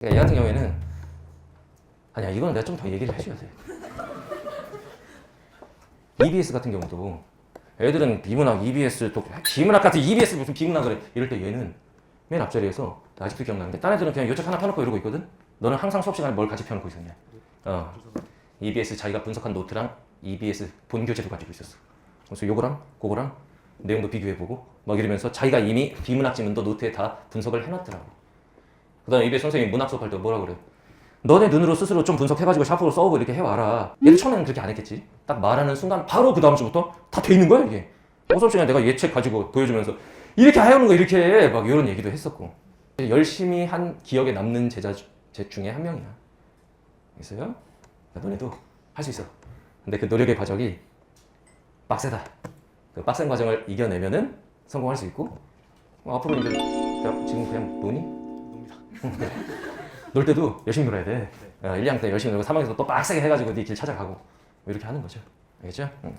그러니까 얘 같은 경우에는 아니야 이거는 내가 좀 더 얘기를 해줘야 돼. EBS 같은 경우도 애들은 비문학, EBS 또 비문학 같은 EBS 무슨 비문학을 해. 이럴 때 얘는 맨 앞자리에서 나 아직도 기억나는데 딴 애들은 그냥 요책 하나 펴놓고 이러고 있거든. 너는 항상 수업 시간에 뭘 같이 펴놓고 있었냐? 어, EBS 자기가 분석한 노트랑 EBS 본교재도 가지고 있었어. 그래서 요거랑 그거랑 내용도 비교해보고 막 이러면서 자기가 이미 비문학 지문도 노트에 다 분석을 해놨더라고. 그 다음에 EBS 선생님이 문학 수업할 때 뭐라 그래? 너네 눈으로 스스로 좀 분석해가지고 샤프로 써오고 이렇게 해와라. 얘도 처음에는 그렇게 안 했겠지. 딱 말하는 순간 바로 그 다음 주부터 다 돼 있는 거야 이게. 수업 시간에 내가 얘책 가지고 보여주면서 이렇게 하는 거 이렇게 해. 막 이런 얘기도 했었고. 열심히 한 기억에 남는 제자 주- 제 중에 한 명이야. 있어요? 야, 너네도 할 수 있어. 근데 그 노력의 과정이 빡세다. 그 빡센 과정을 이겨내면은 성공할 수 있고 어, 앞으로 이제 지금 그냥 노니? 놀 때도 열심히 놀아야 돼. 어, 1년 때 열심히 놀고 3학년에서 또 빡세게 해가지고 네 길 찾아가고 뭐 이렇게 하는 거죠. 알겠죠? 응.